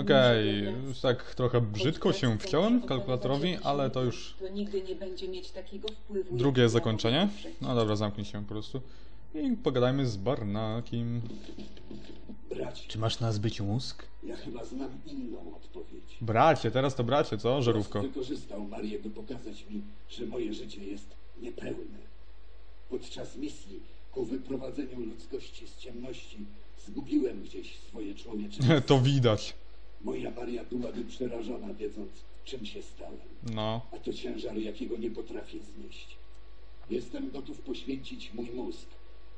Okej, już tak trochę brzydko się wciąłem kalkulatorowi, ale to już To nigdy nie będzie mieć takiego wpływu. drugie zakończenie. No dobra, zamknij się po prostu. I pogadajmy z Barnakim. Bracie, Czy masz na zbyciu mózg? ja chyba znam inną odpowiedź. Bracie, teraz to bracie, co? Żarówko. Wykorzystał Marię, by pokazać mi, że moje życie jest niepełne. Podczas misji ku wyprowadzeniu ludzkości z ciemności zgubiłem gdzieś swoje człowieczeństwo. To widać. Moja Maria byłaby przerażona, wiedząc, czym się stałem. No. A to ciężar, jakiego nie potrafię znieść. Jestem gotów poświęcić mój mózg,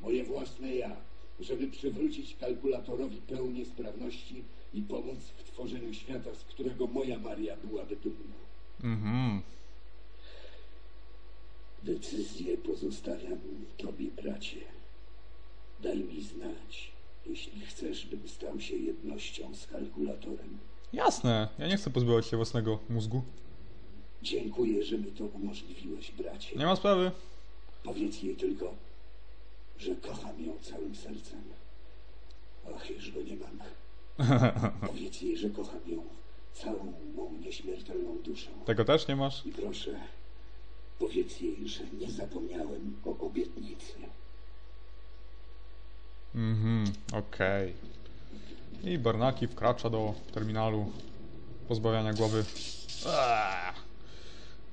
moje własne ja, żeby przywrócić kalkulatorowi pełnię sprawności i pomóc w tworzeniu świata, z którego moja Maria byłaby dumna. Mhm. Decyzję pozostawiam tobie, bracie. Daj mi znać, jeśli chcesz, bym stał się jednością z kalkulatorem. Jasne, ja nie chcę pozbywać się własnego mózgu. Dziękuję, że mi to umożliwiłeś, bracie. Nie ma sprawy. Powiedz jej tylko, że kocham ją całym sercem. Ach, już go nie mam. Powiedz jej, że kocham ją całą mą nieśmiertelną duszą. Tego też nie masz? I proszę, powiedz jej, że nie zapomniałem o obietnicy. Mhm, okej. I Barnaki wkracza do terminalu pozbawiania głowy. Eee,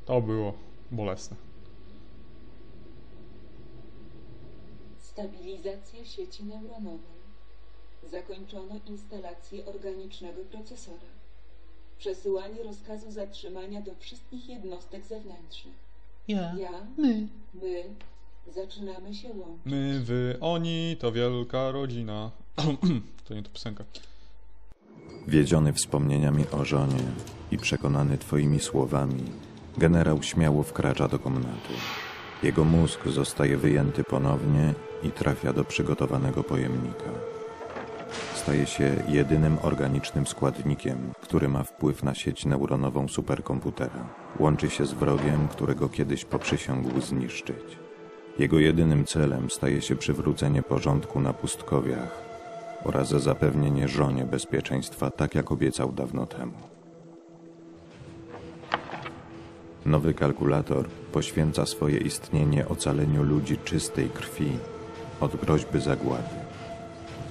to było bolesne. Stabilizacja sieci neuronowej. Zakończono instalację organicznego procesora. Przesyłanie rozkazu zatrzymania do wszystkich jednostek zewnętrznych. Ja. Ja, My. my zaczynamy się łączyć. My, wy, oni, to wielka rodzina. to nie to piosenka. Wiedziony wspomnieniami o żonie i przekonany twoimi słowami, generał śmiało wkracza do komnatu. Jego mózg zostaje wyjęty ponownie i trafia do przygotowanego pojemnika. Staje się jedynym organicznym składnikiem, który ma wpływ na sieć neuronową superkomputera. Łączy się z wrogiem, którego kiedyś poprzysiągł zniszczyć. Jego jedynym celem staje się przywrócenie porządku na pustkowiach oraz zapewnienie żonie bezpieczeństwa, tak jak obiecał dawno temu. Nowy kalkulator poświęca swoje istnienie ocaleniu ludzi czystej krwi od groźby zagłady.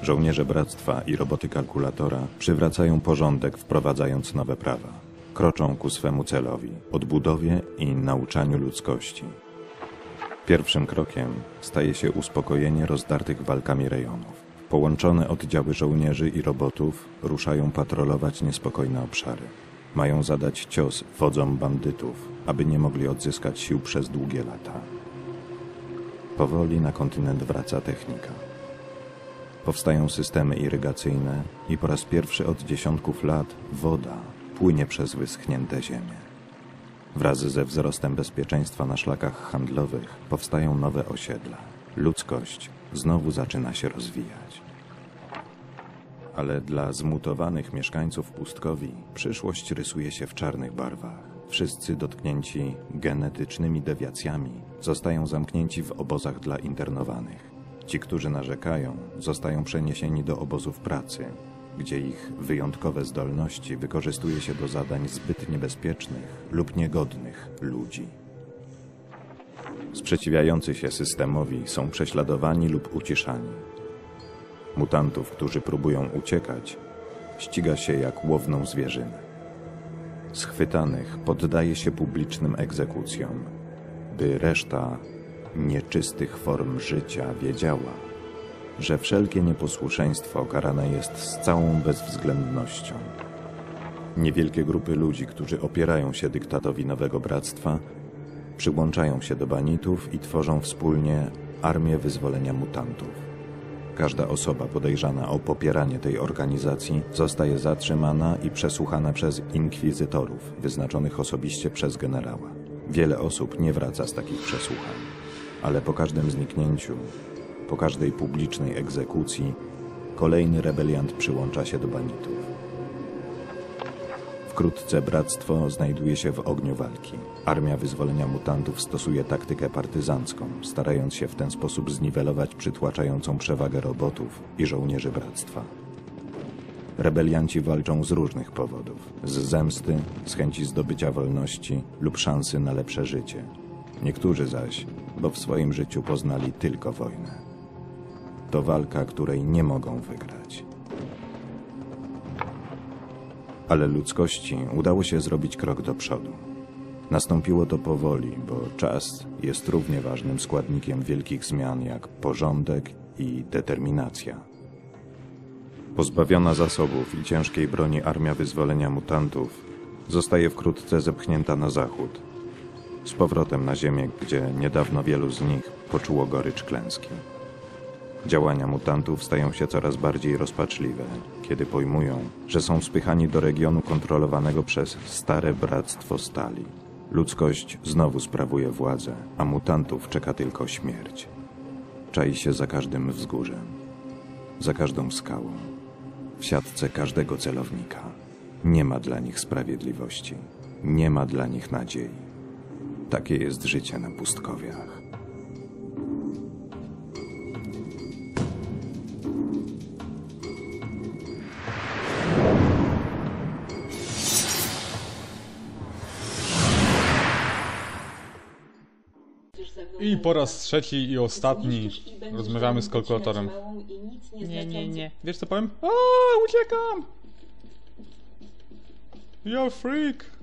Żołnierze Bractwa i roboty kalkulatora przywracają porządek, wprowadzając nowe prawa. Kroczą ku swemu celowi odbudowie i nauczaniu ludzkości. Pierwszym krokiem staje się uspokojenie rozdartych walkami rejonów. Połączone oddziały żołnierzy i robotów ruszają patrolować niespokojne obszary. Mają zadać cios wodzom bandytów, aby nie mogli odzyskać sił przez długie lata. Powoli na kontynent wraca technika. Powstają systemy irygacyjne i po raz pierwszy od dziesiątków lat woda płynie przez wyschnięte ziemię. Wraz ze wzrostem bezpieczeństwa na szlakach handlowych powstają nowe osiedla. Ludzkość znowu zaczyna się rozwijać. Ale dla zmutowanych mieszkańców pustkowi przyszłość rysuje się w czarnych barwach. Wszyscy dotknięci genetycznymi dewiacjami zostają zamknięci w obozach dla internowanych. Ci, którzy narzekają, zostają przeniesieni do obozów pracy, gdzie ich wyjątkowe zdolności wykorzystuje się do zadań zbyt niebezpiecznych lub niegodnych ludzi. Sprzeciwiający się systemowi są prześladowani lub uciszani. Mutantów, którzy próbują uciekać, ściga się jak łowną zwierzynę. Schwytanych poddaje się publicznym egzekucjom, by reszta nieczystych form życia wiedziała, że wszelkie nieposłuszeństwo karane jest z całą bezwzględnością. Niewielkie grupy ludzi, którzy opierają się dyktatowi nowego bractwa, przyłączają się do banitów i tworzą wspólnie Armię Wyzwolenia Mutantów. Każda osoba podejrzana o popieranie tej organizacji zostaje zatrzymana i przesłuchana przez inkwizytorów, wyznaczonych osobiście przez generała. Wiele osób nie wraca z takich przesłuchań, ale po każdym zniknięciu, po każdej publicznej egzekucji, kolejny rebeliant przyłącza się do banitów. Wkrótce bractwo znajduje się w ogniu walki. Armia Wyzwolenia Mutantów stosuje taktykę partyzancką, starając się w ten sposób zniwelować przytłaczającą przewagę robotów i żołnierzy bractwa. Rebelianci walczą z różnych powodów: z zemsty, z chęci zdobycia wolności lub szansy na lepsze życie. Niektórzy zaś, bo w swoim życiu poznali tylko wojnę. To walka, której nie mogą wygrać. Ale ludzkości udało się zrobić krok do przodu. Nastąpiło to powoli, bo czas jest równie ważnym składnikiem wielkich zmian jak porządek i determinacja. Pozbawiona zasobów i ciężkiej broni armia wyzwolenia mutantów zostaje wkrótce zepchnięta na zachód. Z powrotem na ziemię, gdzie niedawno wielu z nich poczuło gorycz klęski. Działania mutantów stają się coraz bardziej rozpaczliwe, kiedy pojmują, że są spychani do regionu kontrolowanego przez Stare Bractwo Stali. Ludzkość znowu sprawuje władzę, a mutantów czeka tylko śmierć. Czai się za każdym wzgórzem, za każdą skałą, w siatce każdego celownika. Nie ma dla nich sprawiedliwości, nie ma dla nich nadziei. Takie jest życie na pustkowiach. I po raz trzeci i ostatni rozmawiamy z kalkulatorem. Nie, nie, nie. Wiesz co powiem? O, uciekam! You're freak!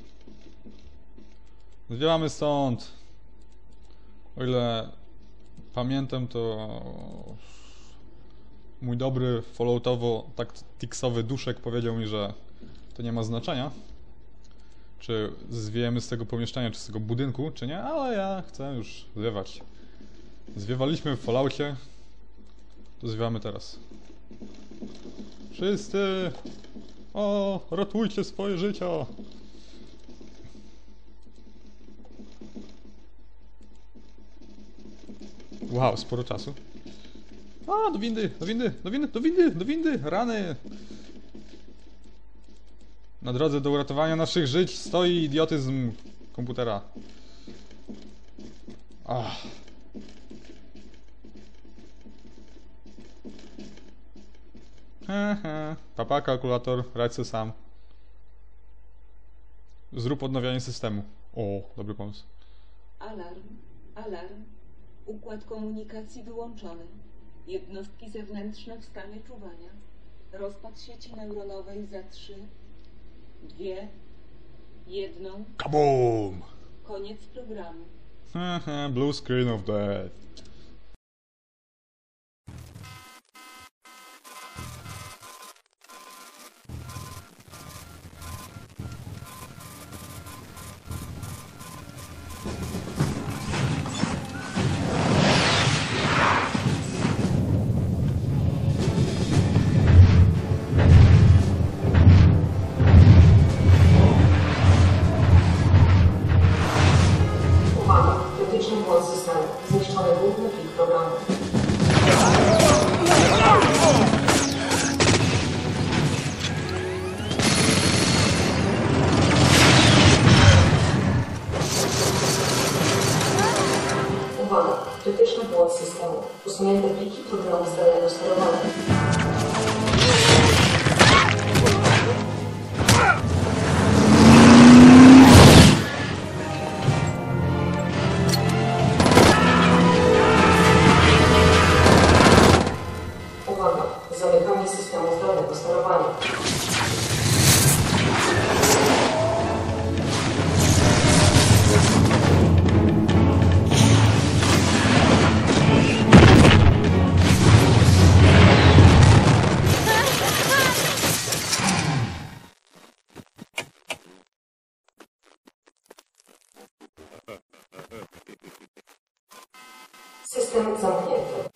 Zwiewamy stąd. O ile pamiętam, to mój dobry Falloutowo-taktiksowy duszek powiedział mi, że to nie ma znaczenia, czy zwiejemy z tego pomieszczenia, czy z tego budynku, czy nie, ale ja chcę już zwiewać. Zwiewaliśmy w Falloutie, to zwiewamy teraz. Wszyscy! O, ratujcie swoje życia! Wow, sporo czasu. A, do windy, do windy, do windy, do windy, do windy, rany! Na drodze do uratowania naszych żyć stoi idiotyzm komputera. Ach. Hehe. Papa, kalkulator, radź sobie sam. Zrób odnawianie systemu. O, dobry pomysł. Alarm, alarm. Układ komunikacji wyłączony. Jednostki zewnętrzne w stanie czuwania. Rozpad sieci neuronowej za trzy, dwie, jedną. Kaboom! Koniec programu. Hehe, blue screen of death. 不知道 System zamknięty.